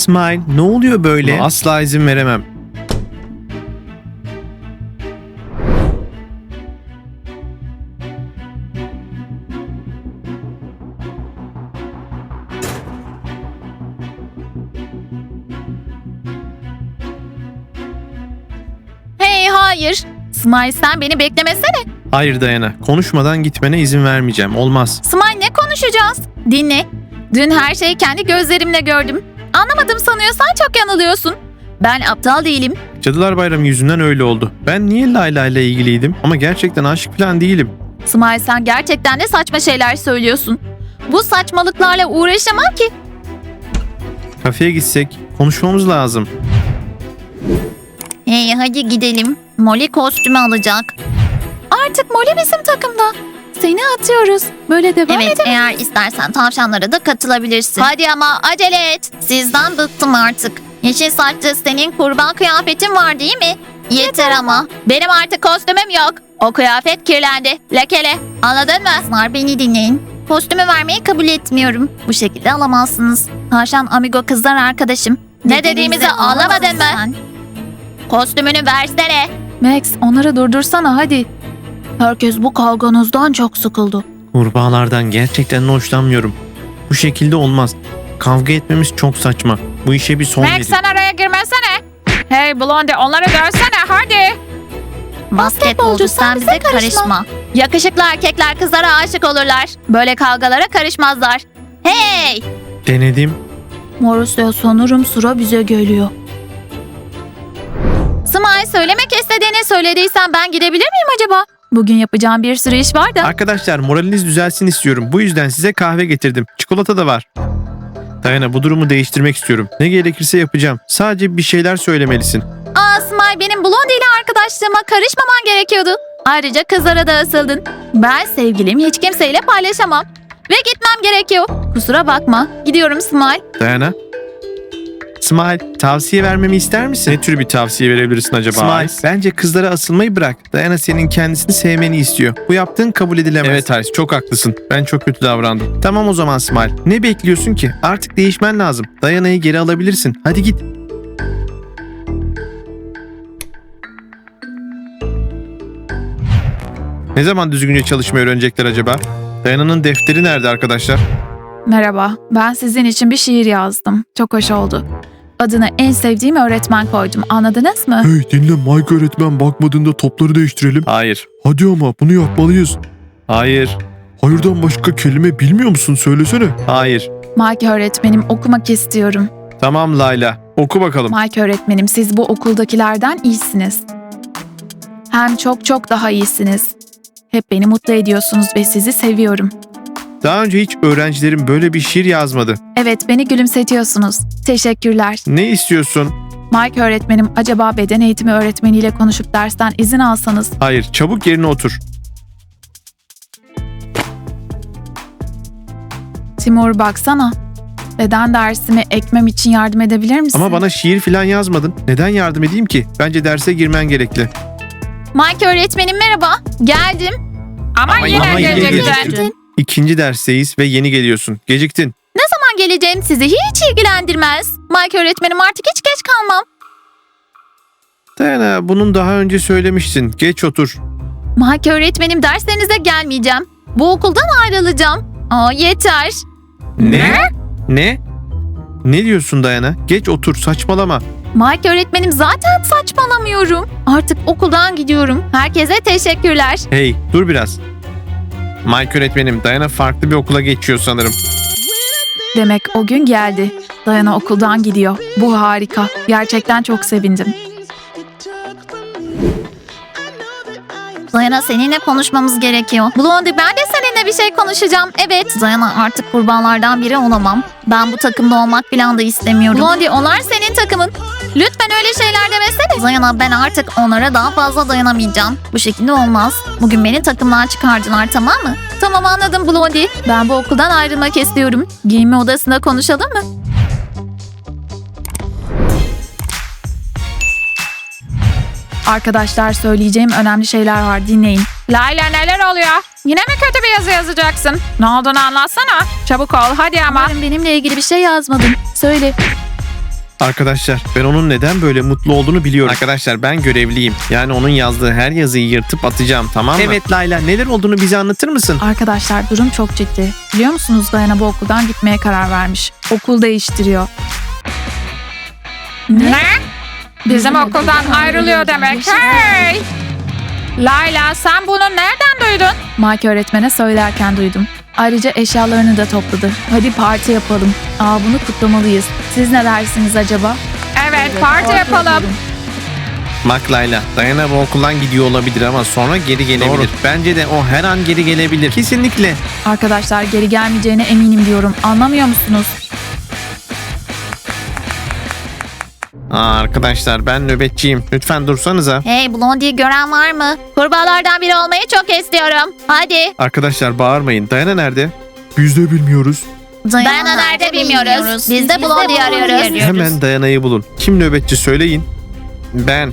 Smile ne oluyor böyle? Buna asla izin veremem. Hey hayır. Smile sen beni beklemesene. Hayır Dayana konuşmadan gitmene izin vermeyeceğim. Olmaz. Smile ne konuşacağız? Dinle. Dün her şeyi kendi gözlerimle gördüm. Anlamadım sanıyorsan çok yanılıyorsun. Ben aptal değilim. Cadılar Bayramı yüzünden öyle oldu. Ben niye Layla ile ilgiliydim ama gerçekten aşık falan değilim. Smile sen gerçekten de saçma şeyler söylüyorsun. Bu saçmalıklarla uğraşamam ki. Kafeye gitsek konuşmamız lazım. Hey hadi gidelim. Molly kostümü alacak. Artık Molly bizim takımda. Seni atıyoruz. Böyle devam evet, eğer istersen tavşanlara da katılabilirsin. Hadi ama acele et. Sizden bıktım artık. Yeşil saçlı senin kurban kıyafetin var değil mi? Yeter ama. Benim artık kostümüm yok. O kıyafet kirlendi. Lekele. Anladın mı? Snar beni dinleyin. Kostümü vermeyi kabul etmiyorum. Bu şekilde alamazsınız. Tavşan amigo kızlar arkadaşım. Ne dediğimizi anlamadın mı? Kostümünü versene. Max onları durdursana hadi. Herkes bu kavganızdan çok sıkıldı. Kurbağalardan gerçekten hoşlanmıyorum. Bu şekilde olmaz. Kavga etmemiz çok saçma. Bu işe bir son verin. araya girmesene. Hey Blondie onları dövsene hadi. Basketbolcu sen bize karışma. Yakışıklı erkekler kızlara aşık olurlar. Böyle kavgalara karışmazlar. Hey! Denedim. Morusya sanırım sıra bize geliyor. Smile söylemek istediğini söylediysen ben gidebilir miyim acaba? Bugün yapacağım bir sürü iş var da. Arkadaşlar moraliniz düzelsin istiyorum. Bu yüzden size kahve getirdim. Çikolata da var. Dayana bu durumu değiştirmek istiyorum. Ne gerekirse yapacağım. Sadece bir şeyler söylemelisin. Aa Smile benim Blondie ile arkadaşlığıma karışmaman gerekiyordu. Ayrıca kızlara da asıldın. Ben sevgilimi hiç kimseyle paylaşamam. Ve gitmem gerekiyor. Kusura bakma. Gidiyorum Smile. Dayana. Smile, tavsiye vermemi ister misin? Ne tür bir tavsiye verebilirsin acaba? Smile, bence kızlara asılmayı bırak. Dayana senin kendisini sevmeni istiyor. Bu yaptığın kabul edilemez. Evet Haris, çok haklısın. Ben çok kötü davrandım. Tamam o zaman Smile. Ne bekliyorsun ki? Artık değişmen lazım. Dayana'yı geri alabilirsin. Hadi git. Ne zaman düzgünce çalışmayı öğrenecekler acaba? Dayana'nın defteri nerede arkadaşlar? Merhaba ben sizin için bir şiir yazdım. Çok hoş oldu. Adını en sevdiğim öğretmen koydum anladınız mı? Hey dinle Mike öğretmen bakmadığında topları değiştirelim. Hayır. Hadi ama bunu yapmalıyız. Hayır. Hayırdan başka kelime bilmiyor musun söylesene. Hayır. Mike öğretmenim okumak istiyorum. Tamam Layla. Oku bakalım. Mike öğretmenim siz bu okuldakilerden iyisiniz. Hem çok çok daha iyisiniz. Hep beni mutlu ediyorsunuz ve sizi seviyorum. Daha önce hiç öğrencilerim böyle bir şiir yazmadı. Evet beni gülümsetiyorsunuz. Teşekkürler. Ne istiyorsun? Mike öğretmenim acaba beden eğitimi öğretmeniyle konuşup dersten izin alsanız Hayır, çabuk yerine otur. Timur baksana. Beden dersimi ekmem için yardım edebilir misin? Ama bana şiir falan yazmadın. Neden yardım edeyim ki? Bence derse girmen gerekli. Mike öğretmenim merhaba. Geldim. Ama, Ama yine yine geciktin. İkinci dersteyiz ve yeni geliyorsun. Geciktin. Zaman geleceğin sizi hiç ilgilendirmez. Mike öğretmenim artık hiç geç kalmam. Dayana, bunun daha önce söylemiştin. Geç otur. Mike öğretmenim derslerinize gelmeyeceğim. Bu okuldan ayrılacağım. Aa yeter. Ne? Ne? Ne diyorsun Dayana? Geç otur, saçmalama. Mike öğretmenim zaten saçmalamıyorum. Artık okuldan gidiyorum. Herkese teşekkürler. Hey, dur biraz. Mike öğretmenim, Dayana farklı bir okula geçiyor sanırım. Demek o gün geldi. Dayana okuldan gidiyor. Bu harika. Gerçekten çok sevindim. Zayana seninle konuşmamız gerekiyor. Blondie ben de seninle bir şey konuşacağım. Evet. Zayana artık kurbanlardan biri olamam. Ben bu takımda olmak falan da istemiyorum. Blondie onlar senin takımın. Lütfen öyle şeyler demesene. Zayana ben artık onlara daha fazla dayanamayacağım. Bu şekilde olmaz. Bugün beni takımdan çıkardılar tamam mı? Tamam anladım Blondie. Ben bu okuldan ayrılmak istiyorum. Giyinme odasında konuşalım mı? Arkadaşlar söyleyeceğim önemli şeyler var dinleyin. Layla neler oluyor? Yine mi kötü bir yazı yazacaksın? Ne olduğunu anlatsana. Çabuk ol hadi ama. Umarım benimle ilgili bir şey yazmadın. Söyle. Arkadaşlar ben onun neden böyle mutlu olduğunu biliyorum. Arkadaşlar ben görevliyim. Yani onun yazdığı her yazıyı yırtıp atacağım tamam mı? Evet Layla neler olduğunu bize anlatır mısın? Arkadaşlar durum çok ciddi. Biliyor musunuz Dayana bu okuldan gitmeye karar vermiş. Okul değiştiriyor. Ne? Bizim okuldan ayrılıyor demek. Hey! Layla sen bunu nereden duydun? Mike öğretmene söylerken duydum. Ayrıca eşyalarını da topladı. Hadi parti yapalım. Aa bunu kutlamalıyız. Siz ne dersiniz acaba? Evet parti yapalım. Bak Layla Dayana bu okuldan gidiyor olabilir ama sonra geri gelebilir. Bence de o her an geri gelebilir. Kesinlikle. Arkadaşlar geri gelmeyeceğine eminim diyorum. Anlamıyor musunuz? Aa, arkadaşlar ben nöbetçiyim. Lütfen dursanıza. Hey Blondie'yi gören var mı? Kurbağalardan biri olmayı çok istiyorum. Hadi. Arkadaşlar bağırmayın. Dayana nerede? Biz de bilmiyoruz. Dayana nerede bilmiyoruz. Biz de Blondie'yi arıyoruz. Hemen Dayana'yı bulun. Kim nöbetçi söyleyin. Ben.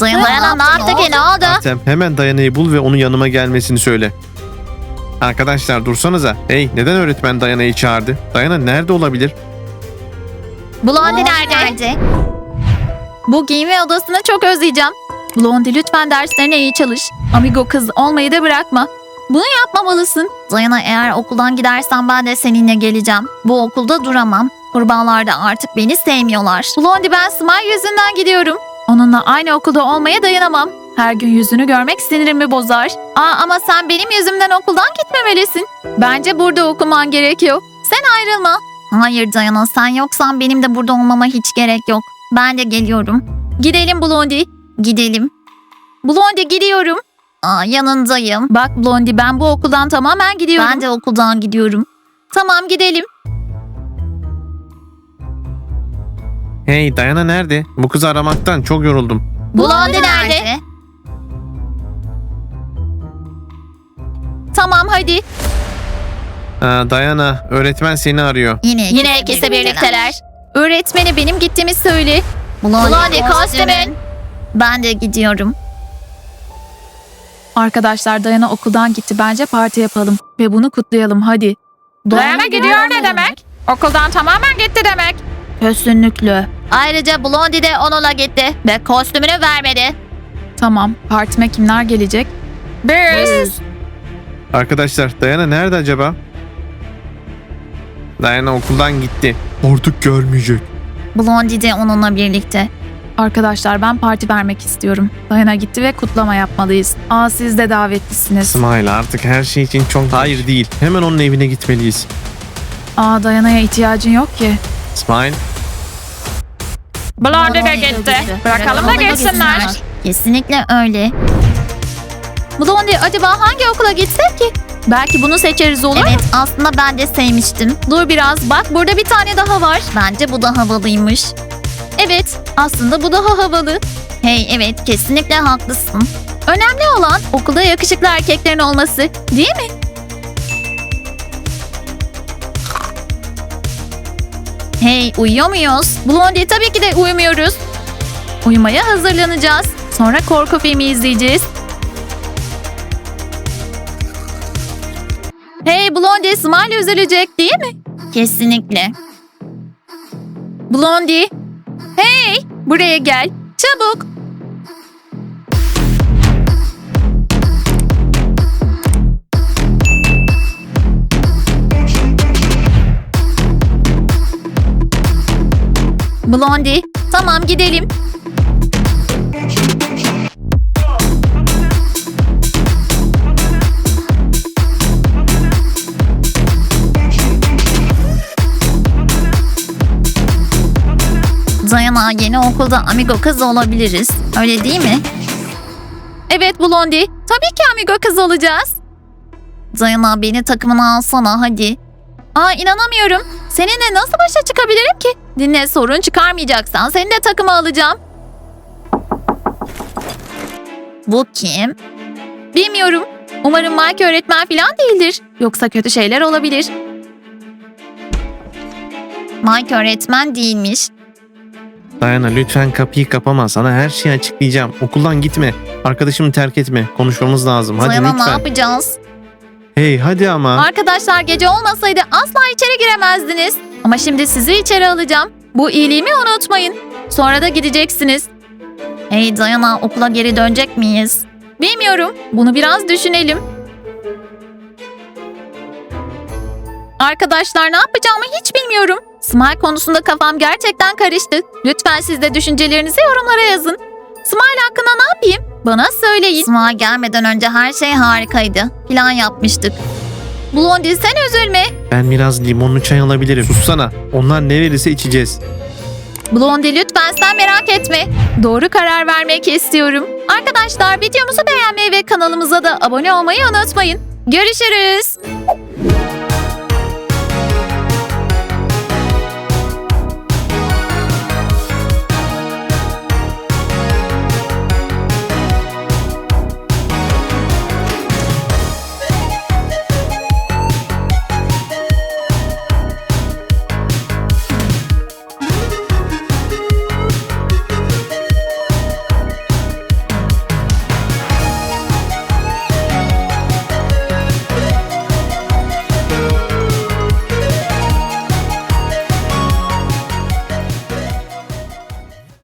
Dayana ne yaptı ki ne oldu? Artem hemen Dayana'yı bul ve onun yanıma gelmesini söyle. Arkadaşlar dursanıza. Hey neden öğretmen Dayana'yı çağırdı? Dayana nerede olabilir? Blondie nerede? Bu giyinme odasını çok özleyeceğim. Blondie lütfen derslerine iyi çalış. Amigo kız olmayı da bırakma. Bunu yapmamalısın. Dayana eğer okuldan gidersen ben de seninle geleceğim. Bu okulda duramam. Kurbağalar da artık beni sevmiyorlar. Blondie ben Smile yüzünden gidiyorum. Onunla aynı okulda olmaya dayanamam. Her gün yüzünü görmek sinirimi bozar. Aa ama sen benim yüzümden okuldan gitmemelisin. Bence burada okuman gerekiyor. Sen ayrılma. Hayır Dayana sen yoksan benim de burada olmama hiç gerek yok. Ben de geliyorum. Gidelim Blondie. Gidelim. Blondie gidiyorum. Aa, yanındayım. Bak Blondie ben bu okuldan tamamen gidiyorum. Ben de okuldan gidiyorum. Tamam gidelim. Hey Dayana nerede? Bu kızı aramaktan çok yoruldum. Blondie nerede? Tamam hadi. Aa, Dayana öğretmen seni arıyor. Yine, Yine ikisi birlikteler. Öğretmeni benim gittiğimi söyle. Blondie, Blondie, kostümün. kostümün. Ben de gidiyorum. Arkadaşlar Dayana okuldan gitti. Bence parti yapalım. Ve bunu kutlayalım hadi. Dayana gidiyor ne demek? Okuldan tamamen gitti demek. Kesinlikle. Ayrıca Blondie de onunla gitti ve kostümünü vermedi. Tamam. Partime kimler gelecek? Biz. Arkadaşlar Dayana nerede acaba? Dayana okuldan gitti. Artık gelmeyecek. Blondie de onunla birlikte. Arkadaşlar ben parti vermek istiyorum. Dayana gitti ve kutlama yapmalıyız. Aa siz de davetlisiniz. Smile artık her şey için çok... Hayır değil. Hemen onun evine gitmeliyiz. Aa Dayana'ya ihtiyacın yok ki. Smile. Blondie de gitti. Bırakalım da geçsinler. Kesinlikle öyle. Blondie acaba hangi okula gitsek ki? Belki bunu seçeriz olur mu? Evet aslında ben de sevmiştim. Dur biraz bak burada bir tane daha var. Bence bu da havalıymış. Evet aslında bu daha havalı. Hey evet kesinlikle haklısın. Önemli olan okulda yakışıklı erkeklerin olması değil mi? Hey uyuyor muyuz? Blondie tabii ki de uyumuyoruz. Uyumaya hazırlanacağız. Sonra korku filmi izleyeceğiz. Hey Blondie Smiley üzülecek değil mi? Kesinlikle. Blondie. Hey buraya gel. Çabuk. Blondie Tamam gidelim. Dayana yeni okulda amigo kız olabiliriz. Öyle değil mi? Evet Blondie. Tabii ki amigo kız olacağız. Dayana beni takımına alsana hadi. Aa inanamıyorum. Seninle nasıl başa çıkabilirim ki? Dinle sorun çıkarmayacaksan seni de takıma alacağım. Bu kim? Bilmiyorum. Umarım Mike öğretmen falan değildir. Yoksa kötü şeyler olabilir. Mike öğretmen değilmiş. Dayana lütfen kapıyı kapama. Sana her şeyi açıklayacağım. Okuldan gitme. Arkadaşımı terk etme. Konuşmamız lazım. Hadi Dayana ne lütfen. yapacağız? Hey hadi ama. Arkadaşlar gece olmasaydı asla içeri giremezdiniz. Ama şimdi sizi içeri alacağım. Bu iyiliğimi unutmayın. Sonra da gideceksiniz. Hey Dayana okula geri dönecek miyiz? Bilmiyorum. Bunu biraz düşünelim. Arkadaşlar ne yapacağımı hiç bilmiyorum. Smile konusunda kafam gerçekten karıştı. Lütfen siz de düşüncelerinizi yorumlara yazın. Smile hakkında ne yapayım? Bana söyleyin. Sıma gelmeden önce her şey harikaydı. Plan yapmıştık. Blondie sen üzülme. Ben biraz limonlu çay alabilirim. Sussana. Onlar ne verirse içeceğiz. Blondie lütfen sen merak etme. Doğru karar vermek istiyorum. Arkadaşlar videomuzu beğenmeyi ve kanalımıza da abone olmayı unutmayın. Görüşürüz.